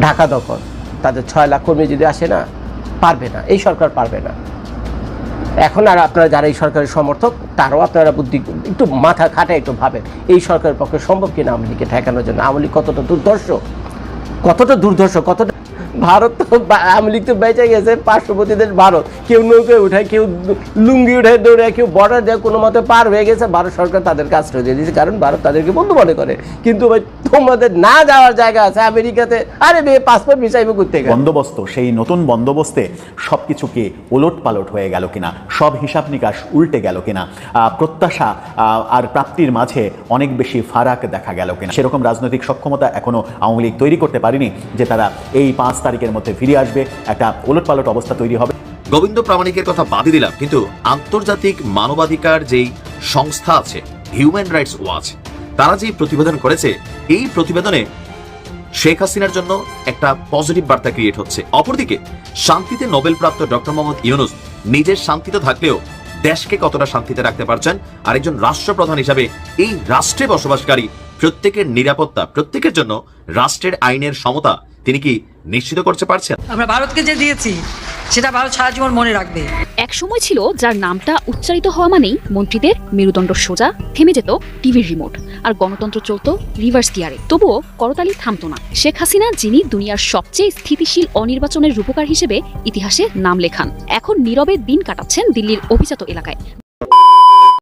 ঢাকা দখল। তাদের ছয় লাখ কর্মী যদি আসে না, পারবে না। এই সরকার পারবে না। এখন আর আপনারা যারা এই সরকারের সমর্থক, তারাও আপনারা বুদ্ধি একটু মাথা খাটে একটু ভাবেন, এই সরকারের পক্ষে সম্ভব কিনা আওয়ামী লীগকে ঠেকানোর জন্য? আওয়ামী লীগ কতটা দুর্ধর্ষ? কতটা দুর্ধর্ষ? কতটা ভারত তো আওয়ামী লীগ তো বেঁচে গেছে, পার্শ্ববর্তী দেশ ভারত। কেউ নৌকায় উঠায়, কেউ লুঙ্গি উঠায়, দৌড়ায়, কেউ বর্ডার দেয়, কোনো মতে পার হয়ে গেছে। ভারত সরকার তাদেরকে আশ্রয় দিয়ে দিয়েছে, কারণ ভারত তাদেরকে বন্ধু মনে করে। কিন্তু ভাই, তোমাদের না যাওয়ার জায়গা আছে আমেরিকাতে, আরে বে পাসপোর্ট ভিসাইবে করতে গেলে বন্দোবস্ত, সেই নতুন বন্দোবস্তে সব কিছুকে ওলট পালট হয়ে গেল কিনা, সব হিসাব নিকাশ উল্টে গেল কিনা প্রত্যাশা আর প্রাপ্তির মাঝে অনেক বেশি ফারাক দেখা গেল কিনা। সেরকম রাজনৈতিক সক্ষমতা এখনও আওয়ামী লীগ তৈরি করতে পারেনি, যে তারা এই পাঁচ তারিখের মধ্যে ফিরে আসবে। একটা ওলট পালট অবস্থা তৈরি হবে। গোবিন্দ প্রামাণিকের কথা বাদই দিলাম, কিন্তু আন্তর্জাতিক মানবাধিকার যেই সংস্থা আছে হিউম্যান রাইটস ওয়াচ তারা যে প্রতিবেদন করেছে, এই প্রতিবেদনে শেখ হাসিনার জন্য একটা পজিটিভ বার্তা ক্রিয়েট হচ্ছে। অপরদিকে, শান্তিতে নোবেল প্রাপ্ত ডক্টর মোহাম্মদ ইউনুস নিজের শান্তিতে থাকলেও দেশকে কতটা শান্তিতে রাখতে পারছেন আর একজন রাষ্ট্রপ্রধান হিসাবে এই রাষ্ট্রে বসবাসকারী প্রত্যেকের নিরাপত্তা, প্রত্যেকের জন্য রাষ্ট্রের আইনের সমতা, তিনি কি নিশ্চিত করতে পারছেন? আমরা ভারতকে যে দিয়েছি সেটা ভারত সারা জীবন মনে রাখবে। এক সময় ছিল যার নামটা উচ্চারিত হওয়া মানেই মন্ত্রীদের মেরুদণ্ড সোজা থেমে যেত টিভির রিমোট আর গণতন্ত্র চলতো রিভার্স গিয়ারে। তবুও করতালি থামতো না। শেখ হাসিনা যিনি দুনিয়ার সবচেয়ে স্থিতিশীল অনির্বাচনের রূপকার হিসেবে ইতিহাসে নাম লেখান এখন নীরবে দিন কাটাচ্ছেন দিল্লির অভিজাত এলাকায়।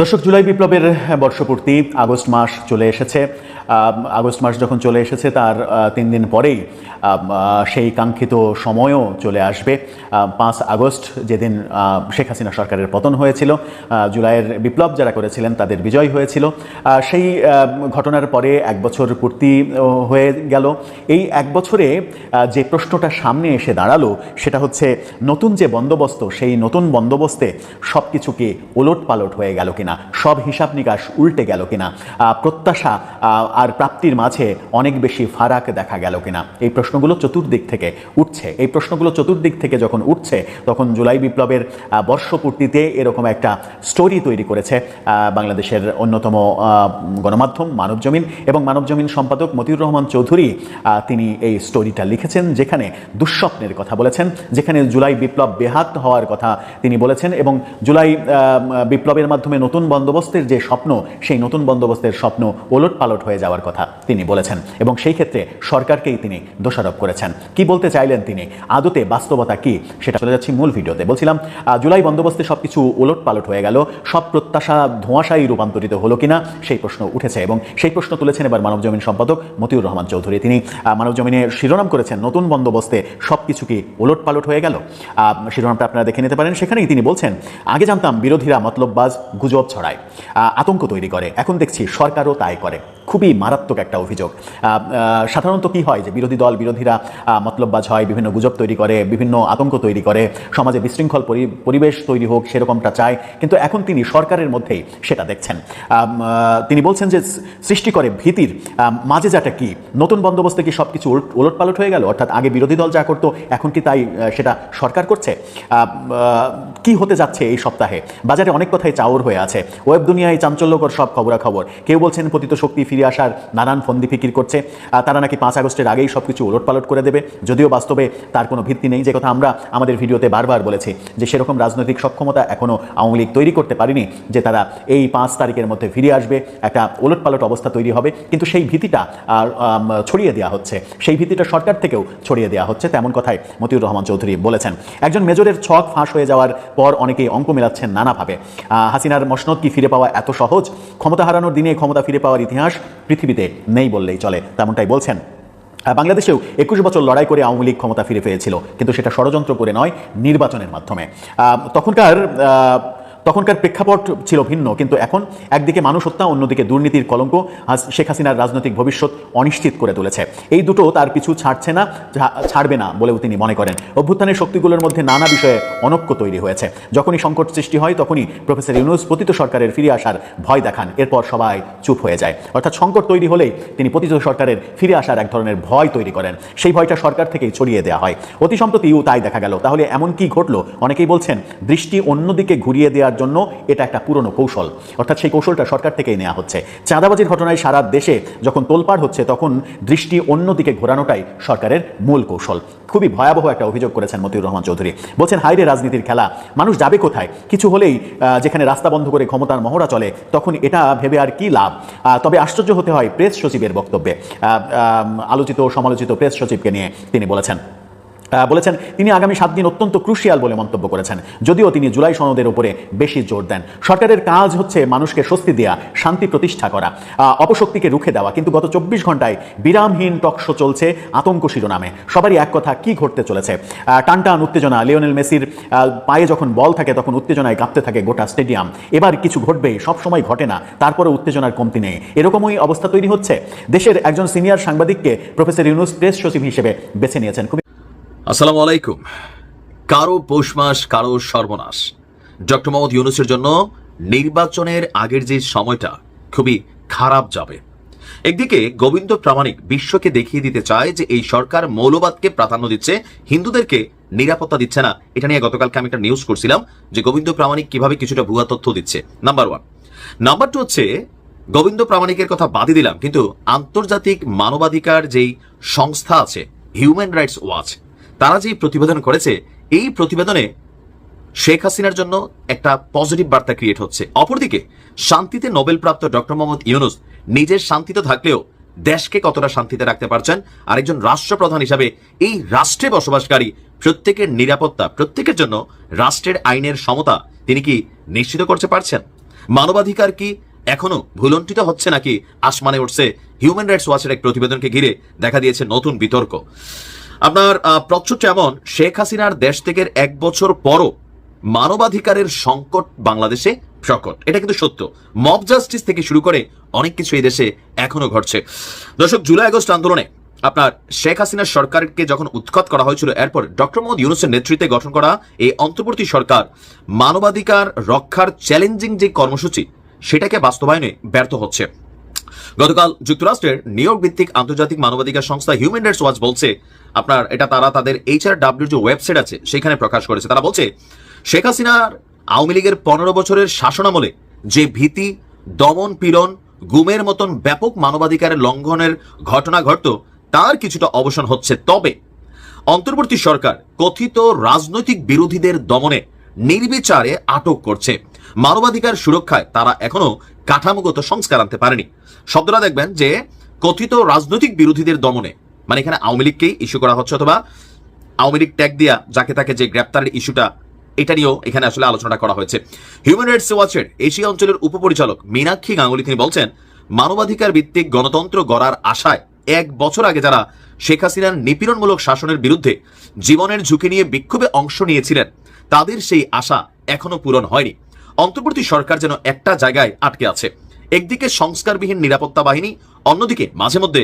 দর্শক, জুলাই বিপ্লবের বর্ষপূর্তি আগস্ট মাস চলে এসেছে। আগস্ট মাস যখন চলে এসেছে, তার তিন দিন পরেই সেই কাঙ্ক্ষিত সময়ও চলে আসবে। পাঁচ আগস্ট যেদিন শেখ হাসিনা সরকারের পতন হয়েছিল জুলাইয়ের বিপ্লব যারা করেছিলেন, তাদের বিজয় হয়েছিল। সেই ঘটনার পরে এক বছর পূর্তি হয়ে গেল। এই এক বছরে যে প্রশ্নটা সামনে এসে দাঁড়াল, সেটা হচ্ছে, নতুন যে বন্দোবস্ত, সেই নতুন বন্দোবস্তে সব কিছুকে ওলট পালট হয়ে গেল কিনা, সব হিসাব নিকাশ উল্টে গেল কিনা প্রত্যাশা আর প্রাপ্তির মাঝে অনেক বেশি ফারাক দেখা গেল কিনা, এই প্রশ্নগুলো চতুর্দিক থেকে উঠছে। এই প্রশ্নগুলো চতুর্দিক থেকে যখন উঠছে, তখন জুলাই বিপ্লবের বর্ষপূর্তিতে এরকম একটা স্টোরি তৈরি করেছে বাংলাদেশের অন্যতম গণমাধ্যম মানবজমিন এবং মানবজমিন সম্পাদক মতিউর রহমান চৌধুরী তিনি এই স্টোরিটা লিখেছেন যেখানে দুঃস্বপ্নের কথা বলেছেন, যেখানে জুলাই বিপ্লব বেহাত হওয়ার কথা তিনি বলেছেন এবং জুলাই বিপ্লবের মাধ্যমে নতুন বন্দোবস্তের যে স্বপ্ন সেই নতুন বন্দোবস্তের স্বপ্ন ওলট পালট হয়ে যাওয়ার কথা তিনি বলেছেন এবং সেই ক্ষেত্রে সরকারকেই তিনি দোষারোপ করেছেন। কি বলতে চাইলেন তিনি? আদতে বাস্তবতা কি? সেটা চলে যাচ্ছি মূল ভিডিওতে। বলছিলাম জুলাই বন্দোবস্তে সব কিছু ওলট পালট হয়ে গেল সব প্রত্যাশা ধোঁয়াশাই রূপান্তরিত হলো কিনা সেই প্রশ্ন উঠেছে এবং সেই প্রশ্ন তুলেছেন এবার মানবজমিন সম্পাদক মতিউর রহমান চৌধুরী। তিনি আহ, মানবজমিনে শিরোনাম করেছেন নতুন বন্দোবস্তে সব কিছু কি ওলট পালট হয়ে গেল? শিরোনামটা আপনারা দেখে নিতে পারেন। সেখানেই তিনি বলছেন আগে জানতাম বিরোধীরা মতলববাজ গুজব ছড়ায়। আতঙ্ক তৈরি করে। এখন দেখছি সরকারও তাই করে। খুবই মারাত্মক একটা অভিযোগ। সাধারণত কি হয় যে বিরোধী দল, বিরোধীরা মতলববাজ হয়, বিভিন্ন গুজব তৈরি করে, বিভিন্ন আতঙ্ক তৈরি করে, সমাজে বিশৃঙ্খল পরিবেশ তৈরি হোক, সেরকমটা চায়। কিন্তু এখন তিনি সরকারের মধ্যেই সেটা দেখছেন। তিনি বলছেন যে সৃষ্টি করে ভীতির মাঝে যাটা কি? নতুন বন্দোবস্তে কি সব কিছু ওলট পালট হয়ে গেল? অর্থাৎ আগে বিরোধী দল যা করতো, এখন কি তাই সেটা সরকার করছে? কি হতে যাচ্ছে এই সপ্তাহে? বাজারে অনেক কথাই চাওর হয়ে আছে। আছে। ওয়েব দুনিয়ায় চাঞ্চল্যকর সব খবরাখবর। কেউ বলছেন পতিত শক্তি ফিরে আসার নানান ফন্দি ফিকির করছে। তারা নাকি পাঁচ আগস্টের আগেই সব কিছু ওলটপালট করে দেবে। যদিও বাস্তবে তার কোনো ভিত্তি নেই। যে কথা আমরা আমাদের ভিডিওতে বারবার বলেছি, যে সেরকম রাজনৈতিক সক্ষমতা এখনও আওয়ামী লীগ তৈরি করতে পারেনি, যে তারা এই পাঁচ তারিখের মধ্যে ফিরে আসবে, একটা ওলটপালট অবস্থা তৈরি হবে। কিন্তু সেই ভীতিটা আর ছড়িয়ে দেওয়া হচ্ছে। সেই ভীতিটা সরকার থেকেও ছড়িয়ে দেওয়া হচ্ছে, তেমন কথাই মতিউর রহমান চৌধুরী বলেছেন। একজন মেজরের ছক ফাঁস হয়ে যাওয়ার পর অনেকেই অঙ্ক মেলাচ্ছেন নানাভাবে। হাসিনার মসনদ কি ফিরে পাওয়া এত সহজ? ক্ষমতা হারানোর দিনে ক্ষমতা ফিরে পাওয়ার ইতিহাস পৃথিবীতে নেই বললেই চলে, তেমনটাই বলছেন। আর বাংলাদেশেও একুশ বছর লড়াই করে আওয়ামী লীগ ক্ষমতা ফিরে পেয়েছিল, কিন্তু সেটা ষড়যন্ত্র করে নয়, নির্বাচনের মাধ্যমে। তখনকার তখনকার প্রেক্ষাপট ছিল ভিন্ন, কিন্তু এখন একদিকে মানুষ হত্যা, অন্যদিকে দুর্নীতির কলঙ্ক, আজ শেখ হাসিনার রাজনৈতিক ভবিষ্যৎ অনিশ্চিত করে তুলেছে। এই দুটো তার পিছু ছাড়ছে না ছাড়বে না বলেও তিনি মনে করেন। অভ্যুত্থানের শক্তিগুলোর মধ্যে নানা বিষয়ে অনক্য তৈরি হয়েছে। যখনই সংকট সৃষ্টি হয়, তখনই প্রফেসর ইউনুস পতিত সরকারের ফিরে আসার ভয় দেখান। এরপর সবাই চুপ হয়ে যায়। অর্থাৎ সংকট তৈরি হলেই তিনি পতিত সরকারের ফিরে আসার এক ধরনের ভয় তৈরি করেন। সেই ভয়টা সরকার থেকেই ছড়িয়ে দেওয়া হয়। অতি সম্প্রতিও তাই দেখা গেল। তাহলে এমন কি ঘটলো? অনেকেই বলছেন, দৃষ্টি অন্যদিকে ঘুরিয়ে দেওয়ার জন্য এটা একটা পুরনো কৌশল। অর্থাৎ সেই কৌশলটা সরকার থেকেই নেওয়া হচ্ছে। চাঁদাবাজির ঘটনায় সারা দেশে যখন তোলপাড় হচ্ছে, তখন দৃষ্টি অন্যদিকে ঘোরানোটাই সরকারের মূল কৌশল। খুবই ভয়াবহ একটা অভিযোগ করেছেন মতিউর রহমান চৌধুরী। বলছেন হাইরে রাজনীতির খেলা, মানুষ যাবে কোথায়? কিছু হলেই যেখানে রাস্তা বন্ধ করে ক্ষমতার মহড়া চলে, তখন এটা ভেবে আর কি লাভ? তবে আশ্চর্য হতে হয় প্রেস সচিবের বক্তব্যে। আলোচিত সমালোচিত প্রেস সচিবকে নিয়ে তিনি বলেছেন বলেছেন, তিনি আগামী সাত দিন অত্যন্ত ক্রুশিয়াল বলে মন্তব্য করেছেন। যদিও তিনি জুলাই সনদের উপরে বেশি জোর দেন। সরকারের কাজ হচ্ছে মানুষকে স্বস্তি দেওয়া শান্তি প্রতিষ্ঠা করা অপশক্তিকে রুখে দেওয়া। কিন্তু গত চব্বিশ ঘন্টায় বিরামহীন টকশো চলছে আতঙ্ক শিরোনামে। সবারই এক কথা, কি ঘটতে চলেছে? টানটান উত্তেজনা, লিওনেল মেসির পায়ে যখন বল থাকে তখন উত্তেজনায় কাঁপতে থাকে গোটা স্টেডিয়াম। এবার কিছু ঘটবে, সব সময় ঘটে না তারপরে উত্তেজনার কমতি নেই। এরকমই অবস্থা তৈরি হচ্ছে। দেশের একজন সিনিয়র সাংবাদিককে প্রফেসর ইউনুস প্রেস সচিব হিসেবে বেছে নিয়েছেন। খুবই আসসালামু আলাইকুম। কারও পৌষ মাস, কারও সর্বনাশ। ডক্টর মোহাম্মদ ইউনুসের জন্য নির্বাচনের আগের যে সময়টা খুবই খারাপ যাবে। একদিকে গোবিন্দ প্রামাণিক বিশ্বকে দেখিয়ে দিতে চায় যে এই সরকার মৌলবাদকে প্রাধান্য দিচ্ছে, হিন্দুদেরকে নিরাপত্তা দিচ্ছে না। এটা নিয়ে গতকালকে আমি একটা নিউজ করছিলাম যে গোবিন্দ প্রামাণিক কীভাবে কিছুটা ভুয়া তথ্য দিচ্ছে। নাম্বার ওয়ান নাম্বার টু হচ্ছে, গোবিন্দ প্রামাণিকের কথা বাদই দিলাম, কিন্তু আন্তর্জাতিক মানবাধিকার যেই সংস্থা আছে হিউম্যান রাইটস ওয়াচ তারা যে প্রতিবেদন করেছে, এই প্রতিবেদনে শেখ হাসিনার জন্য একটা পজিটিভ বার্তা ক্রিয়েট হচ্ছে। অপরদিকে, শান্তিতে নোবেল প্রাপ্ত ডক্টর মোহাম্মদ ইউনুস নিজের শান্তিতে থাকলেও দেশকে কতটা শান্তিতে রাখতে পারছেন, আরেকজন রাষ্ট্রপ্রধান হিসাবে এই রাষ্ট্রে বসবাসকারী প্রত্যেকের নিরাপত্তা, প্রত্যেকের জন্য রাষ্ট্রের আইনের সমতা তিনি কি নিশ্চিত করতে পারছেন? মানবাধিকার কি এখনও ভুলন্টিত হচ্ছে নাকি আসমানে উঠছে? হিউম্যান রাইটস ওয়াচের এক প্রতিবেদনকে ঘিরে দেখা দিয়েছে নতুন বিতর্ক। আপনার প্রচ্ছদ এমন শেখ হাসিনার দেশ থেকে এক বছর পরও মানবাধিকারের সংকট বাংলাদেশে প্রকট। এটা কিন্তু সত্য। মব জাস্টিস থেকে শুরু করে অনেক কিছু এই দেশে এখনও ঘটছে। দর্শক, জুলাই আগস্ট আন্দোলনে আপনার শেখ হাসিনার সরকারকে যখন উৎখাত করা হয়েছিল, এরপর ডক্টর মোহাম্মদ ইউনুসের নেতৃত্বে গঠন করা এই অন্তর্বর্তী সরকার মানবাধিকার রক্ষার চ্যালেঞ্জিং যে কর্মসূচি, সেটাকে বাস্তবায়নে ব্যর্থ হচ্ছে। গতকাল যুক্তরাষ্ট্রের নিউ ভিত্তিক আন্তর্জাতিক মানবাধিকার সংস্থা হিউম্যান রাইটস ওয়াচ বলছে, আপনার এটা তারা তাদের এইচআর ডাব্লিউ যে ওয়েবসাইট আছে, সেখানে প্রকাশ করেছে। তারা বলছে, শেখ হাসিনার আওয়ামী লীগের পনেরো বছরের শাসনামলে যে ভীতি, দমন পীড়ন, গুমের মতন ব্যাপক মানবাধিকারের লঙ্ঘনের ঘটনা ঘটত, তার কিছুটা অবসান হচ্ছে। তবে অন্তর্বর্তী সরকার কথিত রাজনৈতিক বিরোধীদের দমনে নির্বিচারে আটক করছে। মানবাধিকার সুরক্ষায় তারা এখনও কাঠামোগত সংস্কার আনতে পারেনি। শব্দটা দেখবেন যে, কথিত রাজনৈতিক বিরোধীদের দমনে মানে এখানে আওয়ামী লীগকেই ইস্যু করা হচ্ছে অথবা আওয়ামী লীগ ট্যাগ দিয়া যাকে তাকে যে গ্রেপ্তারের ইস্যুটা এটা নিয়েও এখানে আসলে আলোচনা করা হয়েছে। হিউম্যান রাইটস ওয়াচের এশিয়া অঞ্চলের উপপরিচালক মীনাক্ষী গাঙ্গুলি তিনি বলছেন, মানবাধিকার ভিত্তিক গণতন্ত্র গড়ার আশায় এক বছর আগে যারা শেখ হাসিনার নিপীড়নমূলক শাসনের বিরুদ্ধে জীবনের ঝুঁকি নিয়ে বিক্ষোভে অংশ নিয়েছিলেন, তাদের সেই আশা এখনও পূরণ হয়নি। অন্তর্বর্তী সরকার যেন একটা জায়গায় আটকে আছে। একদিকে সংস্কারবিহীন নিরাপত্তা বাহিনী, অন্যদিকে মাঝে মধ্যে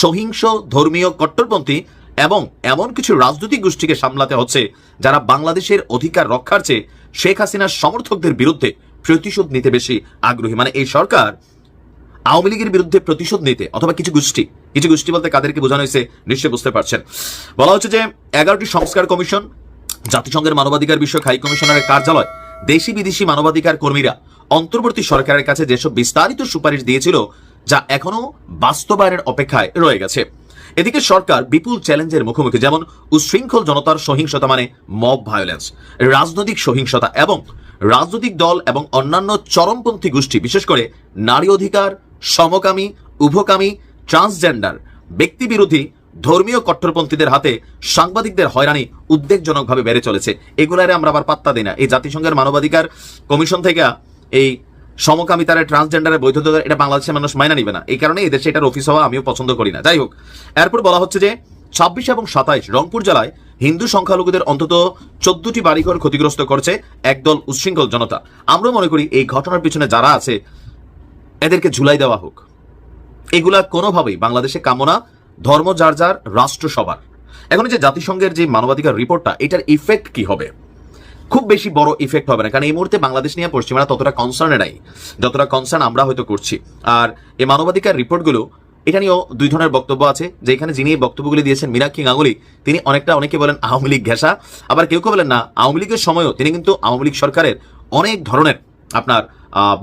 সহিংস ধর্মীয় কট্টরপন্থী এবং এমন কিছু রাজনৈতিক গোষ্ঠীকে সামলাতে হচ্ছে যারা বাংলাদেশের অধিকার রক্ষার চেয়ে শেখ হাসিনার সমর্থকদের বিরুদ্ধে প্রতিশোধ নিতে বেশি আগ্রহী। মানে এই সরকার আওয়ামী লীগের বিরুদ্ধে প্রতিশোধ নিতে অথবা কিছু গোষ্ঠী কিছু গোষ্ঠী বলতে কাদেরকে বোঝানো হয়েছে নিশ্চয়ই বুঝতে পারছেন। বলা হচ্ছে যে এগারোটি সংস্কার কমিশন জাতিসংঘের মানবাধিকার বিষয়ক হাই কমিশনারের কার্যালয় দেশি বিদেশি মানবাধিকার কর্মীরা অন্তর্বর্তী সরকারের কাছে যেসব বিস্তারিত সুপারিশ দিয়েছিল, যা এখনও বাস্তবায়নের অপেক্ষায় রয়ে গেছে। এদিকে সরকার বিপুল চ্যালেঞ্জের মুখোমুখি, যেমন উশৃঙ্খল জনতার সহিংসতা মানে মব ভায়োলেন্স রাজনৈতিক সহিংসতা এবং রাজনৈতিক দল এবং অন্যান্য চরমপন্থী গোষ্ঠী, বিশেষ করে নারী অধিকার, সমকামী, উভকামী ট্রান্সজেন্ডার ব্যক্তিবিরোধী ধর্মীয় কট্টরপন্থীদের হাতে সাংবাদিকদের হয়রানি উদ্বেগজনকভাবে বেড়ে চলেছে। এগুলারে আমরা আবার পাত্তা দিই না। এই জাতিসংঘের মানবাধিকার কমিশন থেকে এই সমকামিতার ট্রান্সজেন্ডারের বৈধতা এটা বাংলাদেশের মানুষ মাইনা নিবে না। এই কারণে এই দেশে এটার অফিস হওয়া আমিও পছন্দ করি না। যাই হোক, এরপর বলা হচ্ছে যে, ছাব্বিশ এবং সাতাইশ রংপুর জেলায় হিন্দু সংখ্যালঘুদের অন্তত চোদ্দটি বাড়িঘর ক্ষতিগ্রস্ত করছে একদল উচ্ছৃঙ্খল জনতা। আমরা মনে করি এই ঘটনার পিছনে যারা আছে, এদেরকে ঝুলাই দেওয়া হোক। এগুলা কোনোভাবেই বাংলাদেশে কামনা ধর্ম যার যার, রাষ্ট্র সবার। এখন যে জাতিসংঘের যে মানবাধিকার রিপোর্টটা, এটার ইফেক্ট কি হবে? খুব বেশি বড় ইফেক্ট হবে না, কারণ এই মুহূর্তে বাংলাদেশ নিয়ে পশ্চিমারা ততটা কনসার্নে নাই। যতটা কনসার্ন আমরা হয়তো করছি। আর এই মানবাধিকার রিপোর্টগুলো, এটা নিয়েও দুই ধরনের বক্তব্য আছে যে এখানে যিনি এই বক্তব্যগুলি দিয়েছেন মীনাক্ষী গাঙ্গুলি তিনি অনেকটা অনেকে বলেন আওয়ামী লীগ ঘেঁষা, আবার কেউ কেউ বলেন না, আওয়ামী লীগের সময়ও তিনি কিন্তু আওয়ামী লীগ সরকারের অনেক ধরনের আপনার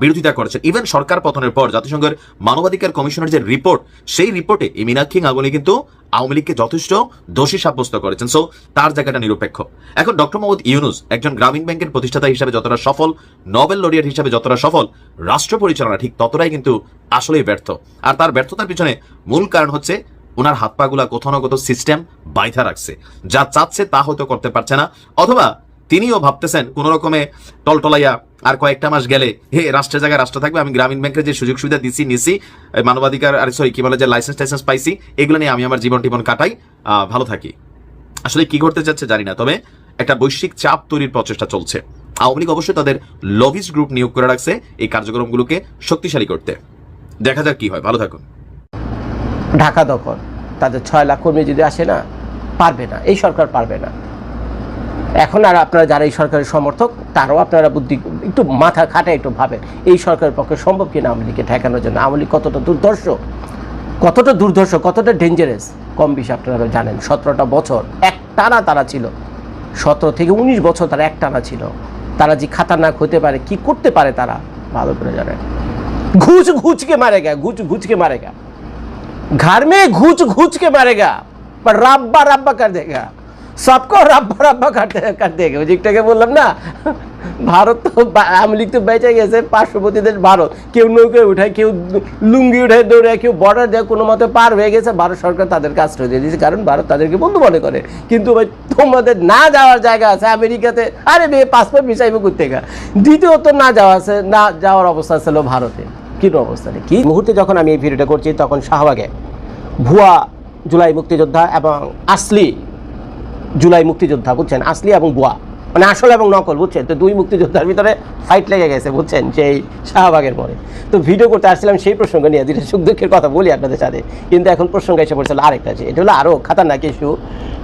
বিরোধিতা করেছেন। ইভেন সরকার পতনের পর জাতিসংঘের মানবাধিকার কমিশনের যে রিপোর্ট সেই রিপোর্টে এই মীনাক্ষী গাঙ্গুলি কিন্তু আওয়ামী লীগকে যথেষ্ট দোষী সাব্যস্ত করেছেন। সো তার জায়গাটা নিরপেক্ষ। এখন ডক্টর মোহাম্মদ ইউনুস একজন গ্রামীণ ব্যাংকের প্রতিষ্ঠাতা হিসাবে যতটা সফল নোবেল লরিয়ার হিসাবে যতটা সফল, রাষ্ট্র পরিচালনা ঠিক ততটাই কিন্তু আসলেই ব্যর্থ। আর তার ব্যর্থতার পিছনে মূল কারণ হচ্ছে ওনার হাত পাগুলা কোথাও না কোথাও সিস্টেম বাইধা রাখছে। যা চাচ্ছে তা হয়তো করতে পারছে না, অথবা তিনিও ভাবতেছেন, কোন রকমে টলটলাইয়া আর কয়েকটা মাস গেলে, হে, রাষ্ট্রের জায়গায় রাষ্ট্র থাকবে, আমি গ্রামীণ ব্যাংকের যে সুযোগ সুবিধা দিছি, নিছি মানবাধিকার, আর সরি কি বলে যে লাইসেন্স টাইসেন্স পাইছি, এগুলো নিয়ে আমি আমার জীবন টিবন কাটাই ভালো থাকি। আসলে কি করতে যাচ্ছে জানি না, তবে একটা বৈশ্বিক চাপ তৈরির প্রচেষ্টা চলছে। আওয়ামী লীগ অবশ্যই তাদের লবিস গ্রুপ নিয়োগ করে রাখছে, এই কার্যক্রমগুলোকে শক্তিশালী করতে। দেখা যাক কি হয়, ভালো থাকুন। ঢাকা দখল, তাদের ছয় লাখ কর্মী যদি আসে না, পারবে না, এই সরকার পারবে না। এখন আর আপনারা যারা এই সরকারের সমর্থক তারাও আপনারা বুদ্ধি একটু মাথা খাটায় একটু ভাবেন এই সরকারের পক্ষে সম্ভব কিনা আওয়ামী লীগকে ঠেকানোর জন্য আওয়ামী লীগ কতটা দুর্ধর্ষ কতটা দুর্ধর্ষ কতটা ডেঞ্জারাস কম বেশি আপনারা জানেন সতেরোটা বছর এক টানা তারা ছিল সতেরো থেকে উনিশ বছর তারা এক টানা ছিল তারা যে খাতারনাক হতে পারে কি করতে পারে তারা ভালো করে জানেন ঘুষ ঘুচকে মারেগা ঘুচ ঘুচকে মারেগা घर में घुच घुच के मारेगा पर रब्बा रब्बा कर देगा সবকো রাব্বা রাব্বা কাটতে কাটতে গেছে ঠিকটাকে বললাম না ভারত তো আওয়ামী লীগ তো বেঁচে গেছে পার্শ্ববর্তী দেশ ভারত কেউ নৌকে উঠায় কেউ লুঙ্গি উঠায় দৌড়ায় কেউ বর্ডার দেয় কোনো মতে পার হয়ে গেছে ভারত সরকার তাদেরকে আশ্রয় দিয়ে দিয়েছে কারণ ভারত তাদেরকে বন্ধু মনে করে। কিন্তু ভাই, তোমাদের না যাওয়ার জায়গা আছে আমেরিকাতে, আরে বে পাসপোর্ট মিশাইবে করতে দ্বিতীয়ত না যাওয়া আছে, না যাওয়ার অবস্থা ছিল ভারতে। কীরকম অবস্থা কি? মুহূর্তে যখন আমি এই ভিডিওটা করছি, তখন শাহবাগে ভুয়া জুলাই মুক্তিযোদ্ধা এবং আসলি জুলাই মুক্তিযোদ্ধা, বুঝছেন? আসলি এবং ভুয়া মানে আসল এবং নকল, বুঝছেন? তো দুই মুক্তিযোদ্ধার ভিতরে ফাইট লেগে গেছে, বুঝছেন? সেই শাহবাগের পরে। তো ভিডিও করতে আসছিলাম সেই প্রসঙ্গ নিয়ে যেটা সুখ দুঃখের কথা বলি আপনাদের সাথে। কিন্তু এখন প্রসঙ্গ এসে পড়ছিল আরেকটা আছে এটা হলো আরও খাতারনাক ইস্যু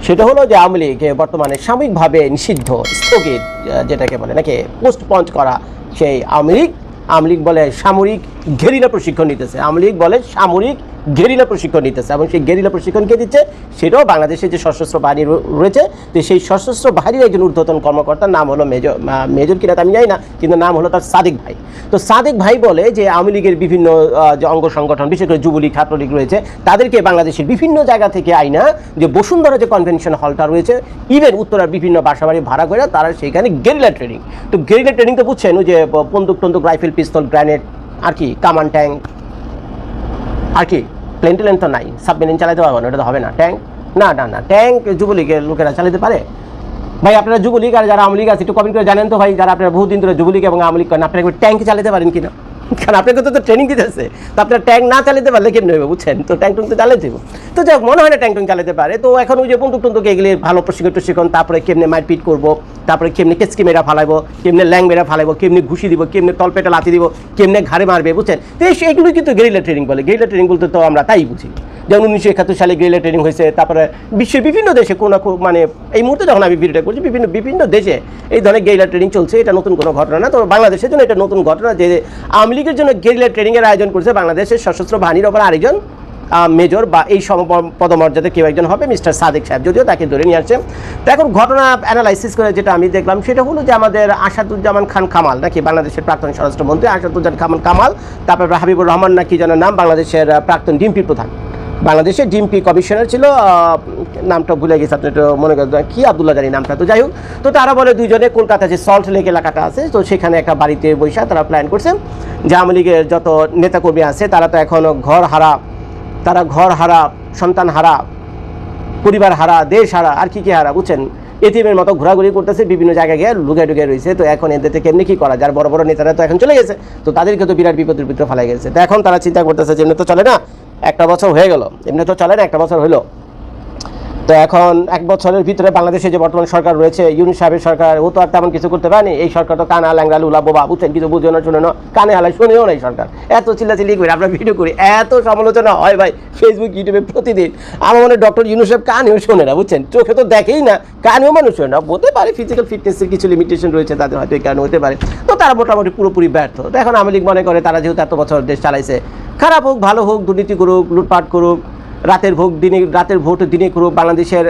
সেটা হলো যে আওয়ামী লীগ বর্তমানে সাময়িকভাবে নিষিদ্ধ, স্থগিত যেটাকে বলে নাকি পোস্ট পঞ্চ করা সেই আওয়ামী লীগ। আওয়ামী লীগ বলে সামরিক ঘেরিলা প্রশিক্ষণ নিতেছে। আওয়ামী লীগ বলে সামরিক গেরিলা প্রশিক্ষণ নিতেছে এবং সেই গেরিলা প্রশিক্ষণ কে দিচ্ছে? সেটাও বাংলাদেশের যে সশস্ত্র বাহিনী রয়েছে, তো সেই সশস্ত্র বাহিনীর একজন ঊর্ধ্বতন কর্মকর্তার নাম হলো মেজর মেজর কিনা আমি জানি না, কিন্তু নাম হলো তার সাদিক ভাই। তো সাদিক ভাই বলে যে আওয়ামী লীগের বিভিন্ন যে অঙ্গ সংগঠন, বিশেষ করে যুবলীগ, ছাত্রলীগ রয়েছে, তাদেরকে বাংলাদেশের বিভিন্ন জায়গা থেকে আইনা যে বসুন্ধরা যে কনভেনশন হলটা রয়েছে ইভেন উত্তরার বিভিন্ন বাসাবাড়ি ভাড়া করে তারা সেখানে গেরিলা ট্রেনিং তো গেরিলা ট্রেনিং তো বুঝছেন যে বন্দুক টন্দুক রাইফেল পিস্তল গ্রানেড আর কি, কামান ট্যাঙ্ক আর কি? প্লেন টেলেন তো নাই। সাবমেরিন চালাতে পারব না, ওটা তো হবে না। ট্যাঙ্ক না না না। ট্যাঙ্ক যুবলীগের লোকেরা চালাতে পারে। ভাই, আপনারা যুবলীগ আর যারা আওয়ামী লীগ আছে, একটু কমেন্ট করে জানেন তো ভাই, যারা আপনারা বহুদিন ধরে যুবলীগ এবং আওয়ামী লীগ করেন, আপনারা ট্যাঙ্ক চালাতে পারেন কিনা? কারণ আপনাকে তো ট্রেনিং দিতেছে তো আপনার ট্যাঙ্ক না চালাতে পারলে কেমনি হবে বুঝছেন? তো ট্যাঙ্ক টুঙ্ক তো চালাতে দেবো তো যাই হোক, মনে হয় না ট্যাঙ্ক টুঙ্ক চালাতে পারে। তো এখন ওই যে বন্দুক টন্দুক এগুলি ভালো প্রশিক্ষণ টশিক্ষণ তারপরে কেমনে মারপিট করব তারপরে কেমনে কেসকি মেরা ফালাইবো কেমনে ল্যাং মেরা ফালাইবো কেমনি ঘুষি দিব কেমনে তলপেটে লাথি দিব কেমনে ঘাড়ে মারবে বুঝছেন? তো এই এগুলো কিন্তু গেরিলা ট্রেনিং বলে। গেরিলা ট্রেনিং বলতে তো আমরা তাই বুঝি। যেমন উনিশশো একাত্তর সালে গেরিলা ট্রেনিং হয়েছে, তারপরে বিশ্বের বিভিন্ন দেশে কোনো মানে এই মুহূর্তে যখন আমি ভিডিওটা করছি, বিভিন্ন বিভিন্ন দেশে এই ধরনের গেরিলা ট্রেনিং চলছে, এটা নতুন কোনো ঘটনা না। তো বাংলাদেশের জন্য এটা নতুন ঘটনা যে আওয়ামী লীগের জন্য গেরিলা ট্রেনিংয়ের আয়োজন করছে বাংলাদেশের সশস্ত্র বাহিনীর ওপর আরেকজন মেজর বা এই সম পদমর্যাদা কেউ একজন হবে মিস্টার সাদেক সাহেব। যদিও তাকে ধরে নিয়ে আসছে। তো এখন ঘটনা অ্যানালাইসিস করে যেটা আমি দেখলাম, সেটা হলো যে আমাদের আসাদুজ্জামান খান কামাল নাকি বাংলাদেশের প্রাক্তন স্বরাষ্ট্রমন্ত্রী, আসাদুজ্জামান খান কামাল, তারপর হাবিবুর রহমান নাকি যেন নাম, বাংলাদেশের প্রাক্তন ডিএমপি প্রধান। বাংলাদেশের ডিএমপি কমিশনার ছিল নামটা ভুলে গেছে, আপনি একটু মনে করেন কি আবদুল্লাহ জানি নামটা। তো যাই হোক, তো তারা বলে দুইজনে কলকাতা যে সল্ট লেক এলাকাটা আছে, তো সেখানে একটা বাড়িতে বৈশা তারা প্ল্যান করছেন যে আওয়ামী লীগের যত নেতাকর্মী আছে, তারা তো এখন ঘর হারা, তারা ঘর হারা, সন্তান হারা, পরিবার হারা, দেশ হারা, আর কি কি হারা, বুঝছেন? এটিএমের মতো ঘোরাঘুরি করতেছে, বিভিন্ন জায়গায় গিয়ে লুকে ঢুকে রয়েছে। তো এখন এদের থেকে এমনি কি করা যার বড় বড় নেতারা তো এখন চলে গেছে। তো তাদেরকে তো বিরাট বিপদের ভিতরে ফেলা গেছে। তো এখন তারা চিন্তা করতেছে যে তো চলে না একটা বছর হয়ে গেল। এমনি তো চালায় না একটা বছর হলো তো এখন এক বছরের ভিতরে বাংলাদেশে যে বর্তমান সরকার রয়েছে ইউনিট সাহেবের সরকার, ও তো আর তেমন কিছু করতে পারেনি। এই সরকার তো কানা ল্যাংরা লুলা, বোবা বুঝছেন কিছু বুঝে না শুনে না কানে হালায় শুনেও না এই সরকার। এত চিল্লাচিল্লি করি আমরা ভিডিও করি, এত সমালোচনা হয় ভাই ফেসবুক ইউটিউবে প্রতিদিন। আমার মনে ডক্টর ইউনুস সাহেব কানেও শোনে না, বুঝছেন? চোখে তো দেখেই না, কানেও মানুষ শোনে না। হতে পারে ফিজিক্যাল ফিটনেসের কিছু লিমিটেশন রয়েছে তাদের হয়তো এই কারণে হতে পারে। তো তারা মোটামুটি পুরোপুরি ব্যর্থ। তো এখন আওয়ামী লীগ মনে করে তারা যেহেতু এত বছর দেশ চালাইছে, খারাপ হোক, ভালো হোক, দুর্নীতি করুক, লুটপাট করুক রাতের ভোট দিনে, রাতের ভোট দিনে করুক বাংলাদেশের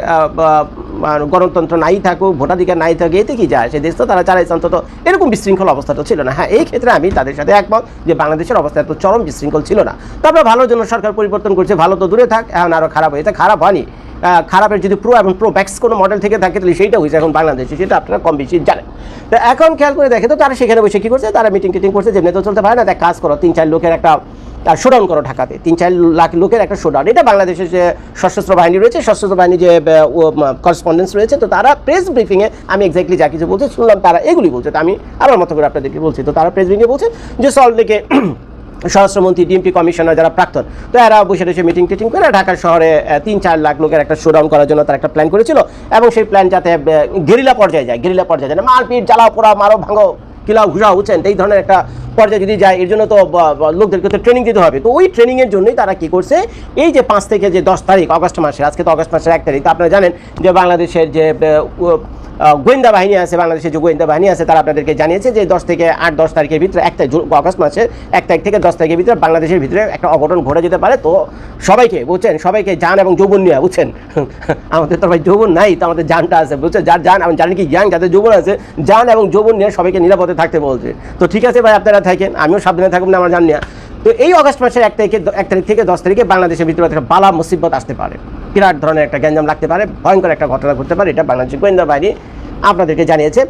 গণতন্ত্র নাই থাকুক, ভোটাধিকার নাই থাকুক, এতে কি যায়? সে দেশ তো তারা চালাইছে অন্তত। এরকম বিশৃঙ্খল অবস্থা তো ছিল না। হ্যাঁ এই ক্ষেত্রে আমি তাদের সাথে একমত যে বাংলাদেশের অবস্থা এত চরম বিশৃঙ্খল ছিল না। তবে ভালোর জন্য সরকার পরিবর্তন করছে, ভালো তো দূরে থাক, এখন আরও খারাপ হয়েছে খারাপ হয়নি। খারাপের যদি প্রো এবং প্রো ব্যাক্স কোনো মডেল থেকে থাকে, তাহলে সেইটা হয়েছে এখন বাংলাদেশে, সেটা আপনারা কম বেশি জানেন। তো এখন খেয়াল করে দেখে তো তারা সেখানে বসে কী করছে? তারা মিটিং টিটিং করছে, যেমনি তো চলতে পারে না কাজ করো তিন চার লোকের একটা শোডাউন করো ঢাকাতে। তিন চার লাখ লোকের একটা শোডাউন। এটা বাংলাদেশের যে সশস্ত্র বাহিনী রয়েছে, সশস্ত্র বাহিনী যে করসপন্ডেন্স রয়েছে, তো তারা প্রেস ব্রিফিংয়ে আমি এক্স্যাক্টলি যা কিছু বলছি, শুনলাম তারা এগুলি বলছে। তো আমি আমার মতো করে আপনাদেরকে বলছি, তো তারা প্রেস ব্রিফিংয়ে বলছে যে সল্ট লেকে স্বরাষ্ট্রমন্ত্রী ডিএমপি কমিশনার যারা প্রাক্তন, তো এরা বসে বসে মিটিং টিটিং করে ঢাকার শহরে তিন চার লাখ লোকের একটা শোডাউন করার জন্য তারা একটা প্ল্যান করেছিল এবং সেই প্ল্যান যাতে গেরিলা পর্যায়ে যায়, গেরিলা পর্যায়ে যায়। মারপিট জ্বালাও পোড়া মারো, ভাঙো, কিলাও, ঘুষাও, বুঝছেন? এই ধরনের একটা পর্যায়ে যদি যায়, এর জন্য তো লোকদেরকে তো ট্রেনিং দিতে হবে। তো ওই ট্রেনিংয়ের জন্যই তারা কি করছে, এই যে পাঁচ থেকে যে দশ তারিখ, অগস্ট মাসে আজকে তো অগস্ট মাসের এক তারিখ, আপনারা জানেন যে বাংলাদেশের যে গোয়েন্দা বাহিনী আছে, বাংলাদেশের যে গোয়েন্দা বাহিনী আছে, তারা আপনাদেরকে জানিয়েছে যে দশ থেকে আট, দশ তারিখের ভিতরে এক তারিখ জু- অগস্ট মাসের এক তারিখ থেকে দশ তারিখের ভিতরে বাংলাদেশের ভিতরে একটা অঘটন ঘটে যেতে পারে। তো সবাইকে, বুঝছেন, সবাইকে যান এবং যৌবন নিয়ে, বুঝছেন? আমাদের তো ভাই যৌবন নাই, তো আমাদের জানটা আছে, বুঝছেন? যার যান আমি জানি কি, জ্ঞান, যাদের যৌবন আছে, জান এবং যৌবন নিয়ে সবাইকে নিরাপদে থাকতে বলছে। তো ঠিক আছে ভাই, আপনারা থাকেন, আমিও সাবধানে থাকুন না, আমার জান নিয়ে। তো এই অগস্ট মাসের এক তারিখে এক তারিখ থেকে দশ তারিখে বাংলাদেশের ভিতরে একটা বালা মুসিবত আসতে পারে। বিরাট ধরনের একটা গ্যাঞ্জাম লাগতে পারে, ভয়ঙ্কর একটা ঘটনা ঘটতে পারে, এটা বাংলাদেশের গোয়েন্দা বাহিনী আপনাদেরকে জানিয়েছে।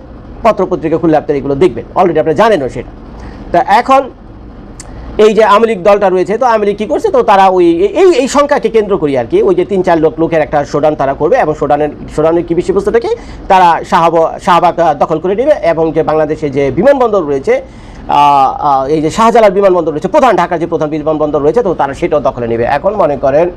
পত্রপত্রিকা খুললে আপনারা এগুলো দেখবেন অলরেডি আপনারা জানেনও সেটা। তা এখন এই যে আওয়ামী দলটা রয়েছে, তো আওয়ামী লীগ কী করছে? তো তারা ওই, এই এই সংখ্যাকে কেন্দ্র করি আর কি, ওই যে তিন চার লোক, লোকের একটা সোডান তারা করবে এবং শোডানের শোডানের কি বিষয়বস্তুটা কি তারা শাহাব, শাহবাগ দখল করে নেবে এবং যে বাংলাদেশে যে বিমানবন্দর রয়েছে এই যে শাহজালাল বিমানবন্দর রয়েছে, প্রধান ঢাকার যে প্রধান বিমানবন্দর রয়েছে, তো তারা সেটাও দখলে নেবে। এখন মনে করেন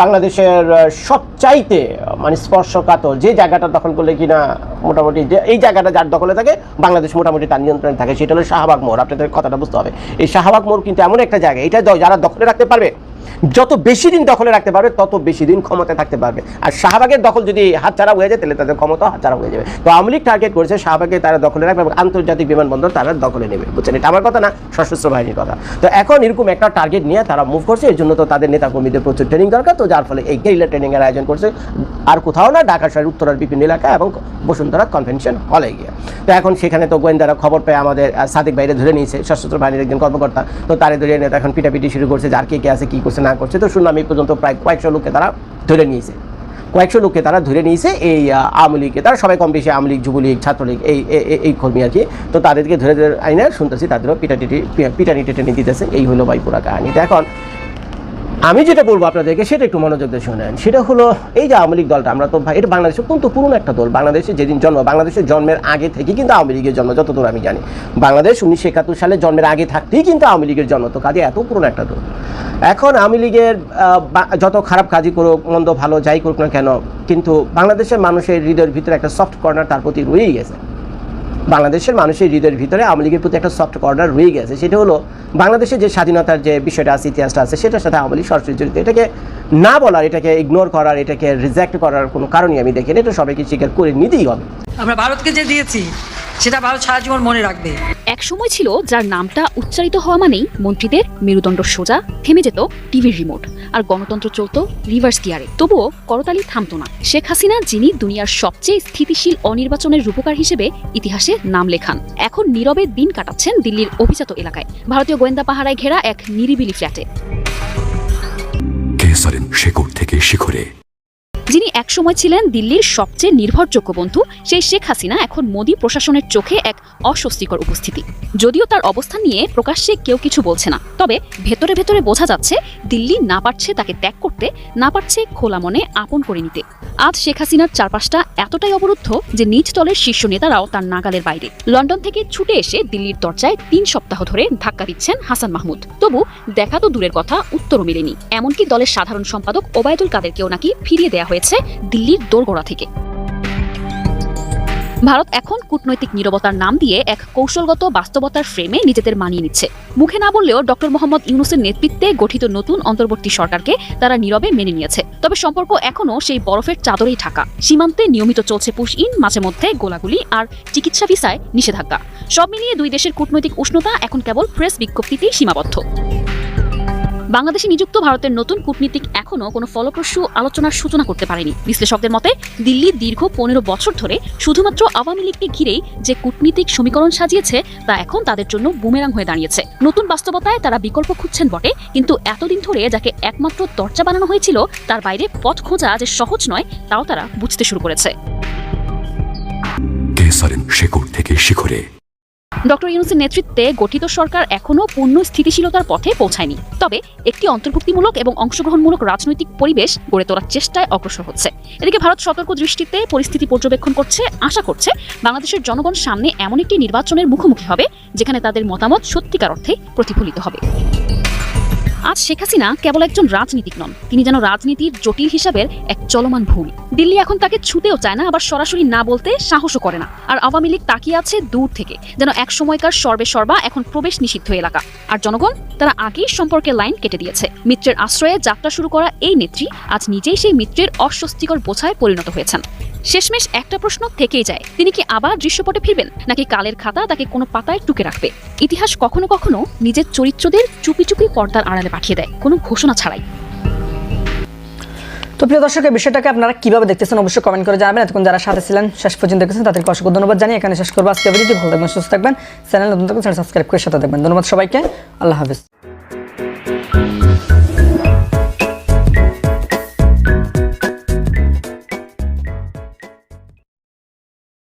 বাংলাদেশের সবচাইতে মানে স্পর্শকাতর যে জায়গাটা দখল করলে কিনা মোটামুটি যে এই জায়গাটা যার দখলে থাকে, বাংলাদেশ মোটামুটি তার নিয়ন্ত্রণে থাকে, সেটা হলো শাহবাগ মোড়। আপনাদের কথাটা বুঝতে হবে। এই শাহবাগ মোড় কিন্তু এমন একটা জায়গা, এটা যারা দখলে রাখতে পারবে যত বেশি দিন দখলে রাখতে পারবে, তত বেশি দিন ক্ষমতায় থাকতে পারবে। আর শাহবাগের দখল যদি হাতছাড়া হয়ে যায়, তাহলে তাদের ক্ষমতা হাতছাড়া হয়ে যাবে। তো আওয়ামী লীগ টার্গেট করেছে শাহবাগে তারা দখলে রাখবে এবং আন্তর্জাতিক বিমানবন্দর তারা দখলে নেবে। বুঝছেন? এটা আমার কথা না, সশস্ত্র বাহিনীর কথা। তো এখন এরকম একটা টার্গেট নিয়ে তারা মুভ করছে, এর জন্য তো তাদের নেতা কর্মীদের প্রচুর ট্রেনিং দরকার। তো যার ফলে এই গেরিলা ট্রেনিং এর আয়োজন করছে। আর কোথাও না, ঢাকা শহরের, উত্তরার বিভিন্ন এলাকা এবং বসুন্ধরা কনভেনশন হলে গিয়ে। তো এখন সেখানে তো গোয়েন্দারা খবর পেয়ে আমাদের সাদিক বাইরে ধরে নিয়েছে। সশস্ত্র বাহিনীর একজন কর্মকর্তা। তো তারে ধরে নেতা এখন পিটাপিটি শুরু করছে, যার কে কে আছে, কি করছে না করছে, তো শুনলাম এই পর্যন্ত প্রায় কয়েকশো লোককে তারা ধরে নিয়েছে। কয়েকশো লোককে তারা ধরে নিয়েছে এই আওয়ামী লীগকে। তারা সবাই কম বেশি আওয়ামী লীগ, যুবলীগ, ছাত্রলীগ, এই এই- কর্মী আর কি। তো তাদেরকে ধরে ধরে আইনে শুনতেছি, তাদেরও পিটাটিটি, পিটানি টেটানি দিতেছে। এই হলো ভাই পুরা এখন আমি যেটা বলব আপনাদেরকে, সেটা একটু মনোযোগ দিয়ে শোনেন। সেটা হলো, এই যে আওয়ামী লীগ দলটা, আমরা তো ভাই, এটা বাংলাদেশের অত্যন্ত পুরনো একটা দল। বাংলাদেশে যেদিন জন্ম, বাংলাদেশের জন্মের আগে থেকে কিন্তু আওয়ামী লীগের জন্ম, যতদূর আমি জানি। বাংলাদেশ উনিশশো একাত্তর সালে জন্মের আগে থাকতেই কিন্তু আওয়ামী লীগের জন্ম। তো কাজে এত পুরনো একটা দল। এখন আওয়ামী লীগের যত খারাপ কাজই করুক, মন্দ ভালো যাই করুক না কেন, কিন্তু বাংলাদেশের মানুষের হৃদয়ের ভিতরে একটা সফট কর্নার তার প্রতি রয়েই গেছে। বাংলাদেশের মানুষের হৃদয়ের ভিতরে আওয়ামী লীগের প্রতি একটা সফট কর্নার রয়ে গেছে। সেটা হলো বাংলাদেশের যে স্বাধীনতার যে বিষয়টা আছে ইতিহাসটা আছে সেটার সাথে আওয়ামী লীগ সরাসরি জড়িত। এটাকে না বলার এটাকে ইগনোর করার এটাকে রিজেক্ট করার কোনো কারণই আমি দেখি না এটা সবাইকে স্বীকার করে নিতেই হবে। আমরা ভারতকে যে দিয়েছি সেটা ভারত সারা জীবন মনে রাখবে। এক সময় ছিল যার নামটা উচ্চারিত হওয়া মানেই মন্ত্রীদের মেরুদণ্ড সোজা থেমে যেত টিভির রিমোট আর গণতন্ত্র চলতো রিভার্স গিয়ারে তবুও করতালি থামতো না। শেখ হাসিনা যিনি দুনিয়ার সবচেয়ে স্থিতিশীল অনির্বাচনের রূপকার হিসেবে ইতিহাসে নাম লেখান। এখন নীরবে দিন কাটাচ্ছেন দিল্লির অভিজাত এলাকায়। ভারতীয় গোয়েন্দা পাহারায় ঘেরা এক নিরিবিলি ফ্ল্যাটে। কেসারেন থেকে শিখরে। যিনি একসময় ছিলেন দিল্লির সবচেয়ে নির্ভরযোগ্য বন্ধু, সেই শেখ হাসিনা এখন মোদী প্রশাসনের চোখে এক অস্বস্তিকর উপস্থিতি। যদিও তার অবস্থান নিয়ে প্রকাশ্যে কেউ কিছু বলছে না, তবে ভেতরে ভেতরে বোঝা যাচ্ছে দিল্লি না পারছে তাকে ত্যাগ করতে, না পারছে খোলা মনে আপন করে নিতে। আজ শেখ হাসিনার চারপাশটা এতটাই অবরুদ্ধ যে নিজ দলের শীর্ষ নেতারাও তার নাগালের বাইরে। লন্ডন থেকে ছুটে এসে দিল্লির দরজায় তিন সপ্তাহ ধরে ধাক্কা দিচ্ছেন হাসান মাহমুদ। তবু দেখা তো দূরের কথা, উত্তরও মেলেনি। এমনকি দলের সাধারণ সম্পাদক ওবায়দুল কাদেরকেও নাকি ফিরিয়ে দেওয়া হয়েছে। দিল্লির দোরগোড়া থেকে। ভারত এখন কূটনৈতিক নীরবতার নাম দিয়ে এক কৌশলগত বাস্তবতার ফ্রেমে নিজেদের মানিয়ে নিচ্ছে। মুখে না বললেও ডক্টর মোহাম্মদ ইউনুসের নেতৃত্বে গঠিত নতুন অন্তর্বর্তী সরকারকে তারা নীরবে মেনে নিয়েছে। তবে সম্পর্ক এখনও সেই বরফের চাদরেই ঢাকা। সীমান্তে নিয়মিত চলছে পুশ ইন, মাঝে মধ্যে গোলাগুলি আর চিকিৎসা ভিসায় নিষেধাজ্ঞা। সব মিলিয়ে দুই দেশের কূটনৈতিক উষ্ণতা এখন কেবল প্রেস বিজ্ঞপ্তিতেই সীমাবদ্ধ। বাংলাদেশে নিযুক্ত ভারতের নতুন কূটনীতিক এখনও কোনো ফলপ্রসূ আলোচনার সূচনা করতে পারেনি। বিশ্লেষকদের মতে, দিল্লি দীর্ঘ পনেরো বছর ধরে শুধুমাত্র আওয়ামী লীগকে ঘিরেই যে কূটনীতিক সমীকরণ সাজিয়েছে, তা এখন তাদের জন্য বুমেরাং হয়ে দাঁড়িয়েছে। নতুন বাস্তবতায় তারা বিকল্প খুঁজছেন বটে, কিন্তু এতদিন ধরে যাকে একমাত্র দরজা বানানো হয়েছিল, তার বাইরে পথ খোঁজা যে সহজ নয়, তাও তারা বুঝতে শুরু করেছে। কেসারেন থেকে শিখরে ডক্টর ইউনুসের নেতৃত্বে গঠিত সরকার এখনও পূর্ণ স্থিতিশীলতার পথে পৌঁছায়নি। তবে একটি অন্তর্ভুক্তিমূলক এবং অংশগ্রহণমূলক রাজনৈতিক পরিবেশ গড়ে তোলার চেষ্টায় অগ্রসর হচ্ছে। এদিকে ভারত সতর্ক দৃষ্টিতে পরিস্থিতি পর্যবেক্ষণ করছে, আশা করছে বাংলাদেশের জনগণ সামনে এমন একটি নির্বাচনের মুখোমুখি হবে, যেখানে তাদের মতামত সত্যিকার অর্থে প্রতিফলিত হবে। আজ শেখ হাসিনা কেবল একজন রাজনীতিক নন, তিনি যেন রাজনীতির জটিল হিসাবের এক চলমান ভুল দিল্লি এখন তাকে ছুতেও চায় না, আবার সরাসরি না বলতে সাহসও করে না। আর আওয়ামী লীগ তাকিয়ে আছে দূর থেকে, যেন এক সময়কার সর্বে সর্বা এখন প্রবেশ নিষিদ্ধ এলাকা। আর জনগণ, তারা আগেই সম্পর্কে লাইন কেটে দিয়েছে। মিত্রের আশ্রয়ে যাত্রা শুরু করা এই নেত্রী আজ নিজেই সেই মিত্রের অস্বস্তিকর বোঝায় পরিণত হয়েছেন। শেষমেশ একটা প্রশ্ন থেকেই যায়। তিনি কি আবার দৃশ্যপটে ফিরবেন? নাকি কালের খাতা তাকে কোনো পাতায় টুকে রাখবে? ইতিহাস কখনো কখনো নিজের চরিত্রদের চুপি চুপি পর্দার আড়ালে পাঠিয়ে দেয়। কোনো ঘোষণা ছাড়াই। তো প্রিয় দর্শক, এই বিষয়টাকে আপনারা কীভাবে দেখতেছেন অবশ্যই কমেন্ট করে জানাবেন। এতক্ষণ যারা সাথে ছিলেন, শেষ পর্যন্ত দেখেছেন, তাদেরকে অসংখ্য ধন্যবাদ জানিয়ে এখানে শেষ করব। আজকে ভিডিওটি ভালো থাকবেন, সুস্থ থাকবেন। চ্যানেল নতুন থাকবেন সাবস্ক্রাইব করে সাথে দেখবেন ধন্যবাদ সবাইকে। আল্লাহ হাফিজ।